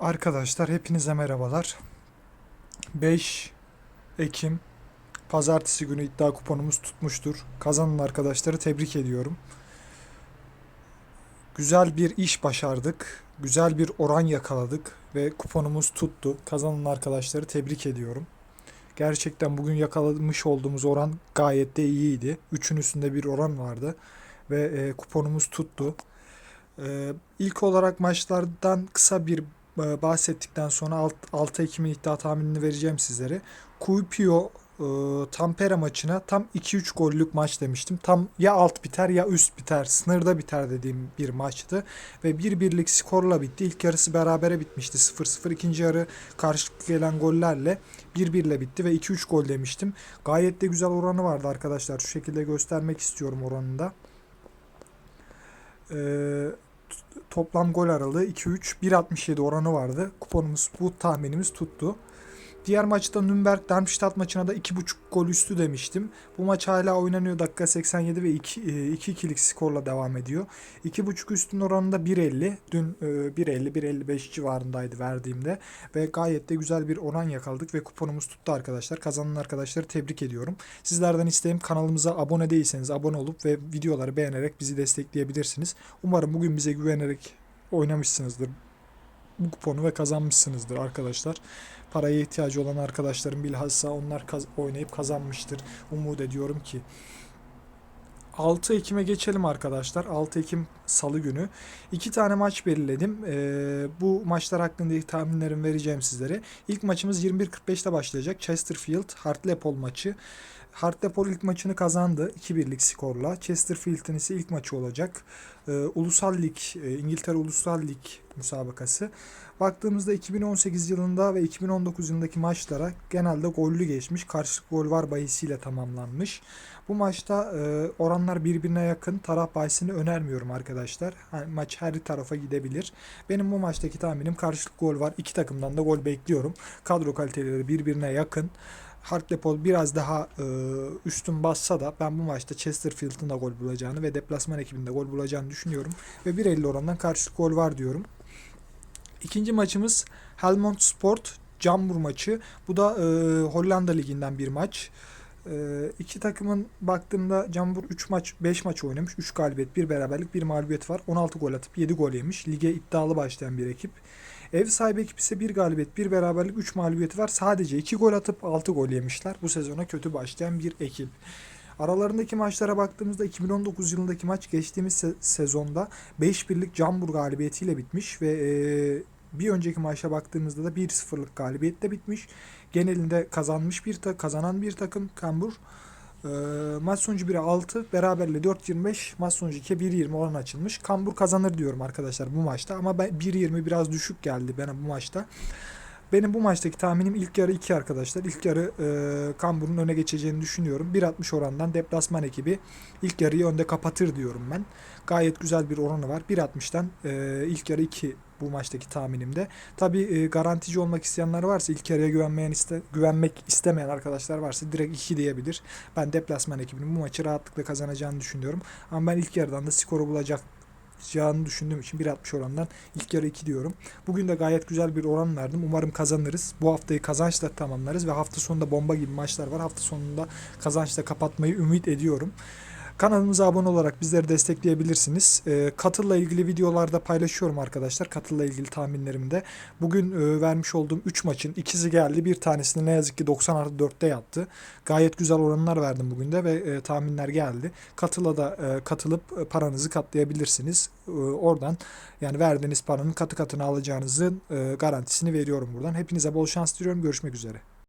Arkadaşlar hepinize merhabalar. 5 Ekim Pazartesi günü iddia kuponumuz tutmuştur. Kazanan arkadaşları tebrik ediyorum. Güzel bir iş başardık. Güzel bir oran yakaladık ve kuponumuz tuttu. Kazanan arkadaşları tebrik ediyorum. Gerçekten bugün yakalamış olduğumuz oran gayet de iyiydi. 3'ün üstünde bir oran vardı ve e, kuponumuz tuttu. E, ilk olarak maçlardan kısa bir bahsettikten sonra alt- 6 Ekim'in iddia tahminini vereceğim sizlere. Kuipio e, Tampere maçına tam 2-3 gollük maç demiştim. Tam ya alt biter ya üst biter, sınırda biter dediğim bir maçtı. Ve bir birlik skorla bitti. İlk yarısı berabere bitmişti 0-0. İkinci yarı karşılıklı gelen gollerle 1-1 ile bitti ve 2-3 gol demiştim. Gayet de güzel oranı vardı arkadaşlar. Şu şekilde göstermek istiyorum oranında. Ee, toplam gol aralığı 2-3, 1.67 oranı vardı. Kuponumuz, bu tahminimiz tuttu. Diğer maçta Nürnberg Darmstadt maçına da 2.5 gol üstü demiştim. Bu maç hala oynanıyor. Dakika 87 ve 2 2-2'lik skorla devam ediyor. 2.5 üstün oranında 1.50. Dün e, 1.50 1.55 civarındaydı verdiğimde ve gayet de güzel bir oran yakaladık ve kuponumuz tuttu arkadaşlar. Kazanan arkadaşları tebrik ediyorum. Sizlerden isteğim kanalımıza abone değilseniz abone olup ve videoları beğenerek bizi destekleyebilirsiniz. Umarım bugün bize güvenerek oynamışsınızdır bu kuponu ve kazanmışsınızdır arkadaşlar. Paraya ihtiyacı olan arkadaşlarım bilhassa onlar kaz- oynayıp kazanmıştır. Umut ediyorum ki. 6 Ekim'e geçelim arkadaşlar. 6 Ekim Salı günü. iki tane maç belirledim. Ee, bu maçlar hakkında tahminlerimi vereceğim sizlere. İlk maçımız 21.45'te başlayacak. Chesterfield Hartlepool maçı. Hartlepool ilk maçını kazandı 2-1'lik skorla. Chesterfield'in ise ilk maçı olacak. Ee, Ulusal Lig, e, İngiltere Ulusal Lig müsabakası. Baktığımızda 2018 yılında ve 2019 yılındaki maçlara genelde gollü geçmiş. Karşılık gol var bahisiyle tamamlanmış. Bu maçta e, oranlar birbirine yakın. Taraf bahisini önermiyorum arkadaşlar. Hani maç her tarafa gidebilir. Benim bu maçtaki tahminim karşılık gol var. İki takımdan da gol bekliyorum. Kadro kaliteleri birbirine yakın. Hartlepool biraz daha e, üstün bassa da ben bu maçta Chesterfield'ın da gol bulacağını ve deplasman ekibinde gol bulacağını düşünüyorum. Ve 1.50 orandan karşılık gol var diyorum. İkinci maçımız Helmond Sport Cambur maçı. Bu da e, Hollanda liginden bir maç. E, iki takımın baktığımda Cambur 3 maç 5 maç oynamış. 3 galibiyet, 1 beraberlik, 1 mağlubiyet var. 16 gol atıp 7 gol yemiş. Lige iddialı başlayan bir ekip. Ev sahibi ekip ise 1 galibiyet, 1 beraberlik, 3 mağlubiyeti var. Sadece 2 gol atıp 6 gol yemişler. Bu sezona kötü başlayan bir ekip. Aralarındaki maçlara baktığımızda 2019 yılındaki maç geçtiğimiz se- sezonda 5-1'lik Cambur galibiyetiyle bitmiş ve e, bir önceki maça baktığımızda da 1-0'lık galibiyetle bitmiş. Genelinde kazanmış bir ta kazanan bir takım Cambur. E, maç sonucu 1'e 6, beraberle 4-25, maç sonucu 2'ye 1-20 oran açılmış. Kambur kazanır diyorum arkadaşlar bu maçta ama ben 1-20 biraz düşük geldi bana bu maçta. Benim bu maçtaki tahminim ilk yarı 2 arkadaşlar. İlk yarı e, Kambur'un öne geçeceğini düşünüyorum. 1.60 orandan deplasman ekibi ilk yarıyı önde kapatır diyorum ben. Gayet güzel bir oranı var. 1.60'dan e, ilk yarı 2 bu maçtaki tahminimde. Tabi e, garantici olmak isteyenler varsa ilk yarıya güvenmeyen iste, güvenmek istemeyen arkadaşlar varsa direkt 2 diyebilir. Ben deplasman ekibinin bu maçı rahatlıkla kazanacağını düşünüyorum. Ama ben ilk yarıdan da skoru bulacak yapacağını düşündüğüm için 1.60 orandan ilk yarı 2 diyorum. Bugün de gayet güzel bir oran verdim. Umarım kazanırız. Bu haftayı kazançla tamamlarız ve hafta sonunda bomba gibi maçlar var. Hafta sonunda kazançla kapatmayı ümit ediyorum. Kanalımıza abone olarak bizleri destekleyebilirsiniz. E, Katıl'la ilgili videolarda paylaşıyorum arkadaşlar. Katıl'la ilgili tahminlerimi de. Bugün e, vermiş olduğum 3 maçın ikisi geldi. Bir tanesini ne yazık ki 90 artı 4'te yattı. Gayet güzel oranlar verdim bugün de ve e, tahminler geldi. Katıl'a da e, katılıp e, paranızı katlayabilirsiniz. E, oradan yani verdiğiniz paranın katı katını alacağınızın e, garantisini veriyorum buradan. Hepinize bol şans diliyorum. Görüşmek üzere.